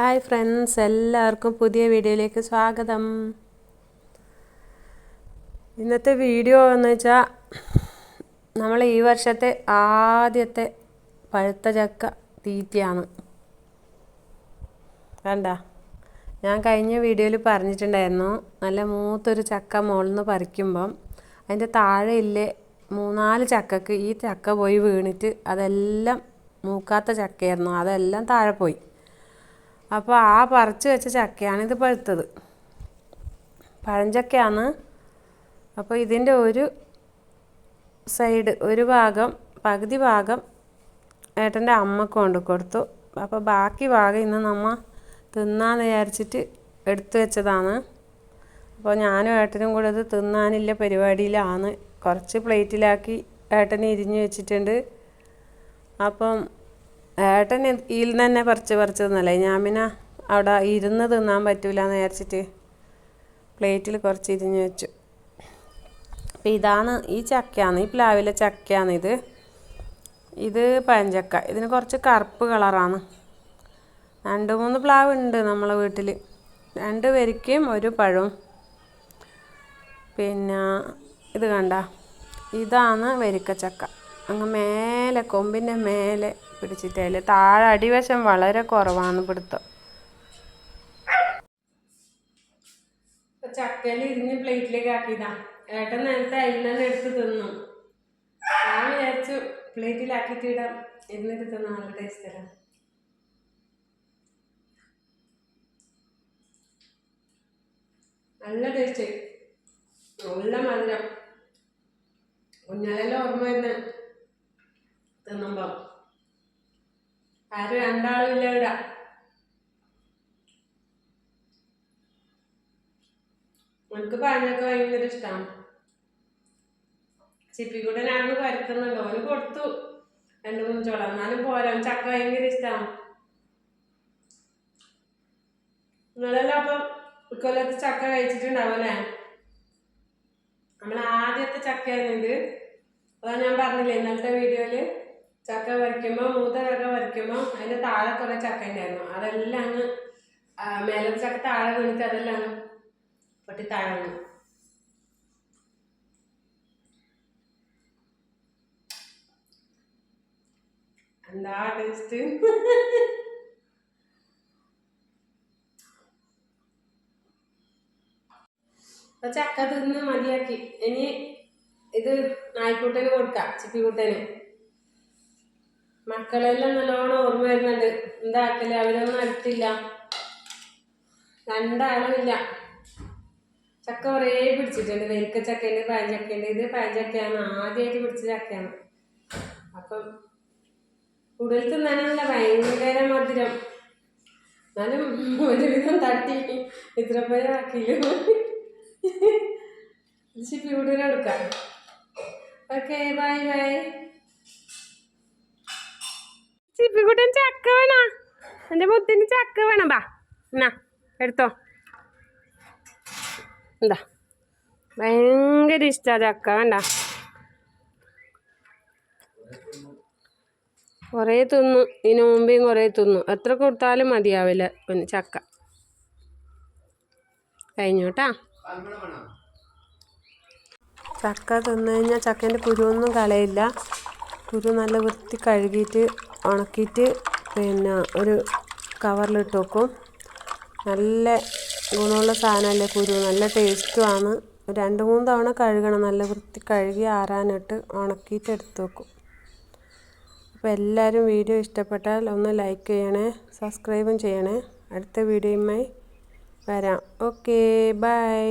Hi friends എല്ലാവർക്കും പുതിയ വീഡിയോയിലേക്ക് സ്വാഗതം. ഇന്നത്തെ വീഡിയോ എന്ന് വെച്ചാൽ നമ്മൾ ഈ വർഷത്തെ ആദ്യത്തെ പഴുത്ത ചക്ക തീറ്റയാണ്. കണ്ട? ഞാൻ കഴിഞ്ഞ വീഡിയോയിൽ പറഞ്ഞിട്ടുണ്ടായിരുന്നു നല്ല മൂത്തൊരു ചക്ക മുകളിൽ നിന്ന് പറിക്കുമ്പം അതിന്റെ താഴെ ഇല്ലേ മൂന്നാൽ ചക്കക്ക് ഈ ചക്ക പോയി വീണിട്ട് അതെല്ലാം മൂക്കാത്ത ചക്കയായിരുന്നു. അതെല്ലാം താഴെ പോയി. അപ്പോൾ ആ പറിച്ച് വെച്ച ചക്കയാണ് ഇത് പഴുത്തത് പഴഞ്ചക്കയാണ്. അപ്പോൾ ഇതിന്റെ ഒരു സൈഡ് ഒരു ഭാഗം പകുതി ഭാഗം ഏട്ടന്റെ അമ്മ കൊണ്ട് കൊടുത്തു. അപ്പോൾ ബാക്കി ഭാഗം ഇന്ന് നമ്മ തിന്നാന്ന് വിചാരിച്ചിട്ട് എടുത്തു വെച്ചതാണ്. അപ്പോൾ ഞാനും ഏട്ടനും കൂടെ ഇത് തിന്നാനില്ല പരിപാടിയിലാണ്. കുറച്ച് പ്ലേറ്റിലാക്കി ഏട്ടനെ ഇരിഞ്ഞ് വെച്ചിട്ടുണ്ട്. അപ്പം ഏട്ടൻ ഇതിൽ തന്നെ പറിച്ച് പറിച്ച് തിന്നല്ലേ? ഞാൻ പിന്നെ അവിടെ ഇരുന്ന് തിന്നാൻ പറ്റൂല എന്ന് വിചാരിച്ചിട്ട് പ്ലേറ്റിൽ കുറച്ച് ഇരിഞ്ഞ് വെച്ചു. അപ്പം ഇതാണ് ഈ ചക്കയാണ് ഈ പ്ലാവിലെ ചക്കയാണ് ഇത്. ഇത് പഴഞ്ചക്ക. ഇതിന് കുറച്ച് കറുപ്പ് കളറാണ്. രണ്ട് മൂന്ന് പ്ലാവ് ഉണ്ട് നമ്മളെ വീട്ടിൽ. രണ്ട് പേരിക്കും ഒരു പഴവും പിന്നെ ഇത് കണ്ട ഇതാണ് വരിക്കച്ചക്ക. അങ്ങ് മേലെ കൊമ്പിന്റെ മേലെ പിടിച്ചിട്ട് താഴെ അടിവശം വളരെ കുറവാണ് പിടുത്തം. ചക്കയിൽ ഇരിഞ്ഞ് പ്ലേറ്റിലേക്ക് ആക്കിയതാ. ഏട്ടൻ നേരത്തെ അതിൽ തന്നെ എടുത്ത് തിന്നു. ഞാൻ വിചാരിച്ചു പ്ലേറ്റിലാക്കിയിട്ട് ഇടാം. എന്നിട്ട് തിന്നാ നല്ല ടേസ്റ്റ് തരാം നല്ല ടേസ്റ്റ് നല്ല മധുരം. കുഞ്ഞാലെല്ലാം ഓർമ്മ വരുന്ന തിന്നുമ്പം. ആരും രണ്ടാളും ഇല്ല ഇവിടെ എനിക്ക് പഴഞ്ഞൊക്കെ ഭയങ്കര ഇഷ്ടമാണ് ചിപ്പിക്കൂടെ ഞാനൊന്ന് പരത്തുന്നുണ്ട്. ഓന് കൊടുത്തു. രണ്ടു മൂന്ന് ചോള എന്നാലും പോരാ. ചക്ക ഭയങ്കര ഇഷ്ടമാണ് നിങ്ങളെല്ലാം അപ്പം ഇക്കൊല്ലത്ത് ചക്ക കഴിച്ചിട്ടുണ്ടാവും അല്ലേ നമ്മൾ ആദ്യത്തെ ചക്കയായിരുന്നു ഇത് അതാ ഞാൻ പറഞ്ഞില്ലേ ഇന്നത്തെ വീഡിയോയിൽ ചക്ക വരയ്ക്കുമ്പോ മൂത്ത ചക്ക വരയ്ക്കുമ്പോൾ അതിന്റെ താഴെ കുറേ ചക്ക ഉണ്ടായിരുന്നു അതെല്ലാം അങ്ങ് മേലത്തെ ചക്ക താഴെ വീണിട്ട് അതെല്ലാം അങ്ങ് പൊട്ടി താഴെ വന്നു എന്താ ടേസ്റ്റ് ചക്ക തിന്ന് മതിയാക്കി. ഇനി ഇത് നായ്ക്കൂട്ടന് കൊടുക്കാം ചിപ്പിക്കുട്ടന്. മക്കളെല്ലാം നല്ലോണം ഓർമ്മ വരുന്നുണ്ട്. എന്താക്കൽ അവരൊന്നും അടുത്തില്ല. രണ്ടാളുമില്ല ചക്ക കുറേ പിടിച്ചിട്ടുണ്ട്. വെരിക്ക ചക്കയുണ്ട് പഴഞ്ചക്കയുണ്ട് ഇത് പഴഞ്ചക്കയാണ് ആദ്യമായിട്ട് പിടിച്ച ചക്കയാണ്. അപ്പം കൂടുതൽ തിന്നാനല്ല ഭയങ്കര മധുരം. എന്നാലും ഒരുവിധം തട്ടി. ഇത്ര പേരാക്കിയില്ല ചിപ്പി കൂടുതൽ എടുക്കാം. Okay bye bye. ചിപ്പിക്കുട്ടൻ ചക്ക വേണ? എന്റെ മുത്തിന് ചക്ക വേണം. ബാ എന്നാ എടുത്തോ. എന്താ ഭയങ്കര ഇഷ്ട ചക്ക വേണ്ട കുറേ തിന്നു ഇതിനു മുമ്പേയും കുറേ തിന്നു. എത്ര കൊടുത്താലും മതിയാവില്ല പിന്നെ ചക്ക. കഴിഞ്ഞോട്ടാ ചക്ക തിന്നു കഴിഞ്ഞാൽ ചക്കേന്റെ കുരുവൊന്നും കളയില്ല. കുരു നല്ല വൃത്തി കഴുകിയിട്ട് ഉണക്കിയിട്ട് പിന്നെ ഒരു കവറിലിട്ട് വെക്കും. നല്ല ഗുണമുള്ള സാധനമല്ലേ കുരു. നല്ല ടേസ്റ്റുമാണ് രണ്ട് മൂന്ന് തവണ കഴുകണം. നല്ല വൃത്തി കഴുകി ആറാനിട്ട് ഉണക്കിയിട്ട് എടുത്ത് വെക്കും. അപ്പോൾ എല്ലാവരും വീഡിയോ ഇഷ്ടപ്പെട്ടാൽ ഒന്ന് ലൈക്ക് ചെയ്യണേ സബ്സ്ക്രൈബും ചെയ്യണേ. അടുത്ത വീഡിയോയുമായി വരാം. Okay bye